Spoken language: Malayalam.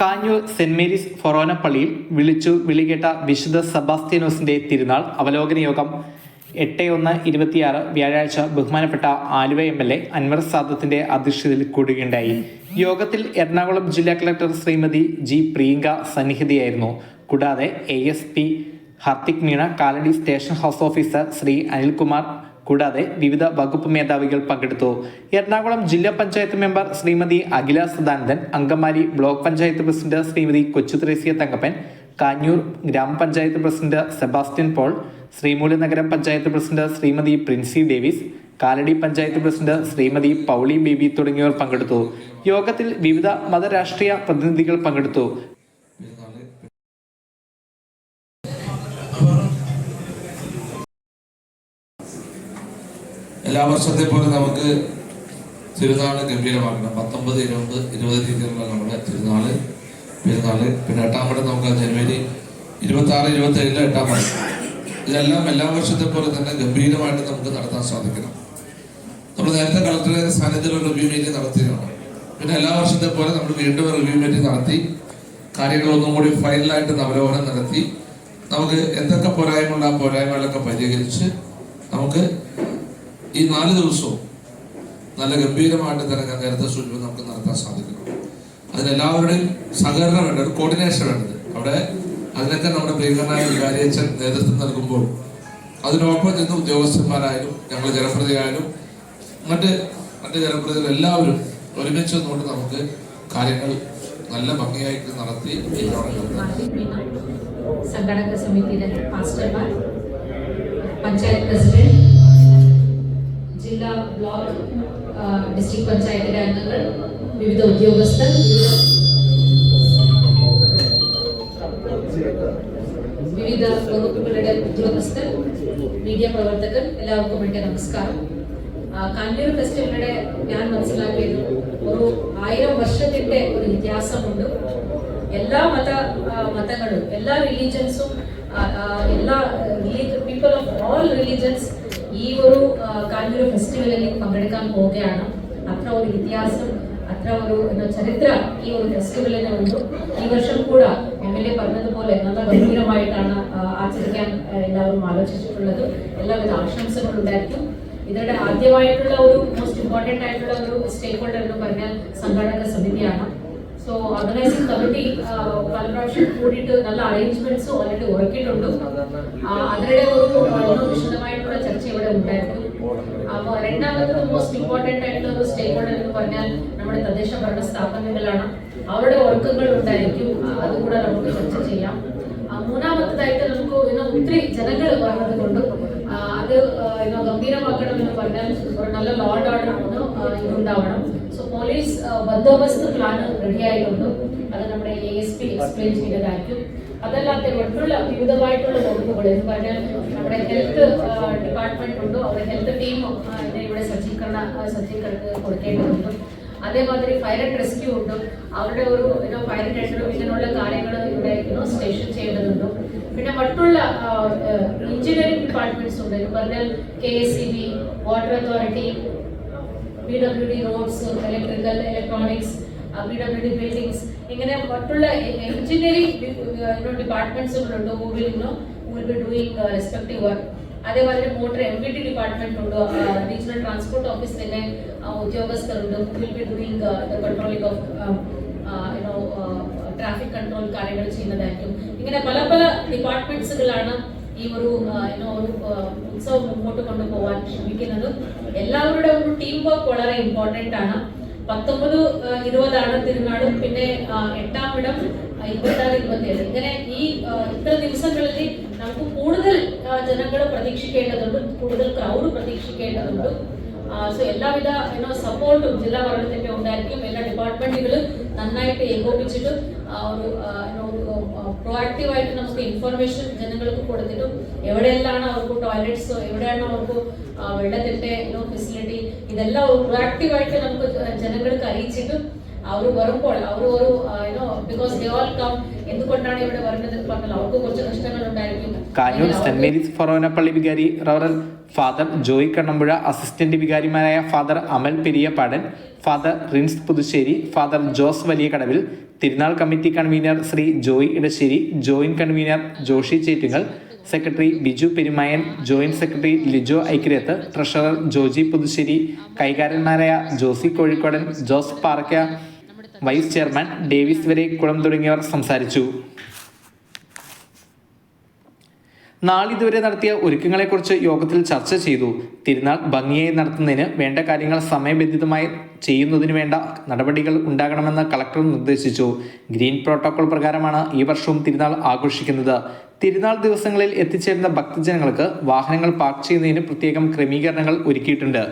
കാഞ്ഞൂർ സെന്റ് മേരീസ് ഫൊറോന പള്ളിയിൽ വിളിച്ചു വിളികേട്ട വിശുദ്ധ സെബാസ്ത്യാനോസിന്റെ തിരുനാൾ അവലോകന യോഗം എട്ട് ഒന്ന് ഇരുപത്തിയാറ് വ്യാഴാഴ്ച ബഹുമാനപ്പെട്ട Aluva M L A Anwar സാദത്തിന്റെ അധ്യക്ഷതയിൽ കൂടുകയുണ്ടായി. യോഗത്തിൽ എറണാകുളം ജില്ലാ കളക്ടർ ശ്രീമതി ജി പ്രിയങ്ക സന്നിഹിതയായിരുന്നു. കൂടാതെ A S P Hardik Meena Kalady station house officer Shri Anilkumar കൂടാതെ വിവിധ വകുപ്പ് മേധാവികൾ പങ്കെടുത്തു. എറണാകുളം ജില്ലാ panchayat member Shrimati Akhila Sadanandan Angamaly block panchayat president Shrimati Kochu Kochuthresia Thankappan Kanjoor ഗ്രാമപഞ്ചായത്ത് president Sebastian Paul Sreemoolanagaram panchayat president Shrimati Princy Davis Kalady panchayat president Shrimati Pauly Baby തുടങ്ങിയവർ പങ്കെടുത്തു. യോഗത്തിൽ വിവിധ മതരാഷ്ട്രീയ പ്രതിനിധികൾ പങ്കെടുത്തു. എല്ലാ വർഷത്തെ പോലെ നമുക്ക് തിരുനാൾ ഗംഭീരമാക്കണം. പത്തൊമ്പത് ഇരുപത് ഇരുപത് രീതിയിലുള്ള നമ്മുടെ തിരുനാൾ. പെരുന്നാൾ. പിന്നെ എട്ടാം പടം നമുക്ക് ജനുവരി ഇരുപത്തി ആറ് ഇരുപത്തി ഏഴിൽ എട്ടാം പടം ഇതെല്ലാം എല്ലാ വർഷത്തെ പോലെ തന്നെ ഗംഭീരമായിട്ട് നമുക്ക് നടത്താൻ സാധിക്കണം. നമ്മൾ നേരത്തെ കളക്ടറെ സാന്നിധ്യത്തിൽ റിവ്യൂ മീറ്റിംഗ് നടത്തിയതാണ് പിന്നെ എല്ലാ വർഷത്തെ പോലെ നമ്മൾ വീണ്ടും റിവ്യൂ മീറ്റിംഗ് നടത്തി. കാര്യങ്ങൾ ഒന്നും കൂടി ഫൈനലായിട്ട് അവലോകനം നടത്തി. നമുക്ക് എന്തൊക്കെ പോരായ്മ ആ പോരായ്മകളൊക്കെ പരിഹരിച്ച് നമുക്ക് ഈ നാല് ദിവസവും നല്ല ഗംഭീരമായിട്ട് തന്നെ ഞാൻ നേരത്തെ സൂചിപ്പ് നമുക്ക് നടത്താൻ സാധിക്കണം അതിനെല്ലാവരുടെയും സഹകരണം വേണ്ട ഒരു കോർഡിനേഷൻ വേണ്ടത്. അവിടെ അതിനൊക്കെ നമ്മുടെ പ്രിയങ്കരനായ വികാരിയച്ഛൻ നേതൃത്വം നൽകുമ്പോൾ അതിനോടൊപ്പം ചെന്ന് ഉദ്യോഗസ്ഥന്മാരായാലും ഞങ്ങൾ ജനപ്രതിയായാലും മറ്റ് മറ്റ് ജനപ്രതികൾ എല്ലാവരും ഒരുമിച്ച് നിന്നുകൊണ്ട് നമുക്ക് കാര്യങ്ങൾ നല്ല ഭംഗിയായിട്ട് നടത്തി സംഘടക സമിതിയിലെ മാസ്റ്റർമാർ പഞ്ചായത്ത് പ്രസിഡന്റ് ജില്ലാ ബ്ലോക്ക് ഡിസ്ട്രിക്ട് പഞ്ചായത്തിലെ അംഗങ്ങൾ വിവിധ ഉദ്യോഗസ്ഥർ വിവിധ വകുപ്പുകളുടെ ഉദ്യോഗസ്ഥർ മീഡിയ പ്രവർത്തകർ എല്ലാവർക്കും വേണ്ടി നമസ്കാരം. കണ്ണൂർ കാഞ്ഞൂർ ഞാൻ മനസ്സിലാക്കിയത് ഒരു ആയിരം വർഷത്തിന്റെ ഒരു വ്യത്യാസമുണ്ട്. എല്ലാ മത മതങ്ങളും എല്ലാ റിലീജിയൻസും എല്ലാ പീപ്പിൾ ഓഫ് ഓൾ റിലീജിയൻസ് ഈ ഒരു ആ, കാഞ്ഞൂർ ഫെസ്റ്റിവലിൽ പങ്കെടുക്കാൻ പോവുകയാണ്. അത്ര ഒരു ഇതിഹാസം അത്ര ഒരു ചരിത്ര ഈ ഒരു ഫെസ്റ്റിവലിന് ഉണ്ട്. ഈ വർഷം കൂടെ എം എൽ എ പറഞ്ഞതുപോലെ നല്ല ഗംഭീരമായിട്ടാണ് ആചരിക്കാൻ എല്ലാവരും ആലോചിച്ചിട്ടുള്ളത്. എല്ലാവിധ ആശംസകളും ഉണ്ടായിരിക്കും. ഇതിനിടെ ആദ്യമായിട്ടുള്ള ഒരു മോസ്റ്റ് ഇമ്പോർട്ടന്റ് ആയിട്ടുള്ള ഒരു സ്റ്റേക്ക് ഹോൾഡർ എന്ന് പറഞ്ഞാൽ സംഘാടക സമിതിയാണ്. സോ ഓർഗനൈസിംഗ് കമ്മിറ്റി പല പ്രാവശ്യം കൂടിയിട്ട് നല്ല അറേഞ്ച്മെന്റ്സ് ഓൾറെഡി ഉറക്കിയിട്ടുണ്ട് അതിനിടെ ഒരു വിശദമായിട്ടുള്ള ചർച്ച ഇവിടെ ഉണ്ടായിരുന്നു അപ്പോൾ രണ്ടാമത് മോസ്റ്റ് ഇമ്പോർട്ടന്റ് ആയിട്ടുള്ള ഒരു സ്റ്റേക്ക് ഹോൾഡർ എന്ന് പറഞ്ഞാൽ നമ്മുടെ തദ്ദേശ ഭരണ സ്ഥാപനങ്ങളാണ്. അവരുടെ വർക്കുകൾ ഉണ്ടായിരിക്കും. അതുകൂടെ നമുക്ക് ചർച്ച ചെയ്യാം. മൂന്നാമത്തതായിട്ട് നമുക്ക് ഇന്ന് ഒത്തിരി ജനങ്ങൾ പറഞ്ഞത് കൊണ്ട് അത് ഇന്ന് ഗംഭീരമാക്കണം എന്ന് പറഞ്ഞാൽ ഒരു നല്ല ലോഡ് ഓർഡർ ഉണ്ടാവണം സോ പോലീസ് ബന്ദോബസ്ത് പ്ലാൻ റെഡി ആയിട്ടുണ്ട്. അത് നമ്മുടെ എ എസ് പി എക്സ്പ്ലെയിൻ ചെയ്തതായിരിക്കും. അതല്ലാതെ മറ്റുള്ള വിവിധമായിട്ടുള്ള വകുപ്പുകൾ എന്ന് പറഞ്ഞാൽ നമ്മുടെ ഹെൽത്ത് ഡിപ്പാർട്ട്മെന്റ് ഉണ്ടോ? അവരുടെ ഹെൽത്ത് ടീം ഇവിടെ സജ്ജീകരണ സജ്ജീകരണം കൊടുക്കേണ്ടതുണ്ട്. അതേമാതിരി ഫയർ ആൻഡ് റെസ്ക്യൂ ഉണ്ട്? അവരുടെ ഒരു ഫയർ ടെൻഡറും ഇങ്ങനെയുള്ള കാര്യങ്ങൾ ഇവിടെ സ്റ്റേഷൻ ചെയ്യേണ്ടതുണ്ട്. പിന്നെ മറ്റുള്ള എഞ്ചിനീയറിംഗ് ഡിപ്പാർട്ട്മെന്റ്സ് ഉണ്ട്. എന്ന് പറഞ്ഞാൽ K S C B water authority P W D roads electrical electronics P buildings ഇങ്ങനെ മറ്റുള്ള engineering ഡിപ്പാർട്ട്മെന്റ്സുകളുണ്ട് who will no be doing respective work അതേപോലെ motor M B T department ഉണ്ട്? റീജിയണൽ ട്രാൻസ്പോർട്ട് ഓഫീസിലെ ഉദ്യോഗസ്ഥരുണ്ട്. Will be doing the controlling of you know traffic control കാര്യങ്ങൾ ചെയ്യുന്നതായിരിക്കും. ഇങ്ങനെ പല പല ഡിപ്പാർട്ട്മെന്റ്സുകളാണ് ഈ ഒരു ഒരു ഉത്സവം മുമ്പോട്ട് കൊണ്ടുപോകാൻ ശ്രമിക്കുന്നത്. എല്ലാവരുടെ ഒരു ടീം വർക്ക് വളരെ ഇമ്പോർട്ടന്റ് ആണ്. പത്തൊമ്പത് ഇരുപതാണ് തിരുനാട് പിന്നെ എട്ടാം ഇടം ഇരുപത്താറ് ഇരുപത്തിയേഴ്. ഇങ്ങനെ ഈ ഇത്ര ദിവസങ്ങളിൽ നമുക്ക് കൂടുതൽ ജനങ്ങൾ പ്രതീക്ഷിക്കേണ്ടതുണ്ട് കൂടുതൽ ക്രൗഡ് പ്രതീക്ഷിക്കേണ്ടതുണ്ട്. സോ എല്ലാവിധ യുനോ സപ്പോർട്ടും ജില്ലാ ഭരണത്തിന്റെ ഉണ്ടായിരിക്കും. എല്ലാ ഡിപ്പാർട്ട്മെന്റുകളും നന്നായിട്ട് ഏകോപിച്ചിട്ടും ഒരു പ്രോആക്റ്റീവായിട്ട് നമുക്ക് ഇൻഫർമേഷൻ ജനങ്ങൾക്ക് കൊടുത്തിട്ടും എവിടെയെല്ലാം അവർക്ക് ടോയ്ലറ്റ്സ് എവിടെയാണ് അവർക്ക് വെള്ളത്തിന്റെ ഫെസിലിറ്റി ഇതെല്ലാം ഒരു പ്രൊആക്റ്റീവ് ആയിട്ട് നമുക്ക് ജനങ്ങൾക്ക് അറിയിച്ചിട്ടും അവർ വരുമ്പോൾ അവർ ഒരു you know because they all come എന്തുകൊണ്ടാണ് ഇവിടെ വരുന്നത്? പറഞ്ഞാൽ അവർക്ക് കുറച്ച് നഷ്ടങ്ങൾ ഉണ്ടായിരിക്കും കാഞ്ഞൂർ സെന്റ് മേരീസ് ഫൊറോനപ്പള്ളി വികാരി റവറൽ father Joy Kannampuzha assistant വികാരിമാരായ father Amal Periyappadan father Rins Puthussery father Jose Valiyakadavil തിരുനാൾ committee convener Shri Joy Edassery joint convener Joshy Chettungal secretary Biju Perumayan joint secretary Lijo Aikyarath treasurer Joji Puthussery കൈകാരന്മാരായ Josy Kozhikodan Jose Parakka vice chairman Davis Varekulam തുടങ്ങിയവർ സംസാരിച്ചു. നാളിതുവരെ നടത്തിയ ഒരുക്കങ്ങളെക്കുറിച്ച് യോഗത്തിൽ ചർച്ച ചെയ്തു. തിരുനാൾ ഭംഗിയായി നടത്തുന്നതിന് വേണ്ട കാര്യങ്ങൾ സമയബന്ധിതമായി ചെയ്യുന്നതിന് വേണ്ട നടപടികൾ ഉണ്ടാകണമെന്ന് കളക്ടർ നിർദ്ദേശിച്ചു. ഗ്രീൻ പ്രോട്ടോകോൾ പ്രകാരമാണ് ഈ വർഷവും തിരുനാൾ ആഘോഷിക്കുന്നത്. തിരുനാൾ ദിവസങ്ങളിൽ എത്തിച്ചേരുന്ന ഭക്തജനങ്ങൾക്ക് വാഹനങ്ങൾ പാർക്ക് ചെയ്യുന്നതിന് പ്രത്യേകം ക്രമീകരണങ്ങൾ ഒരുക്കിയിട്ടുണ്ട്.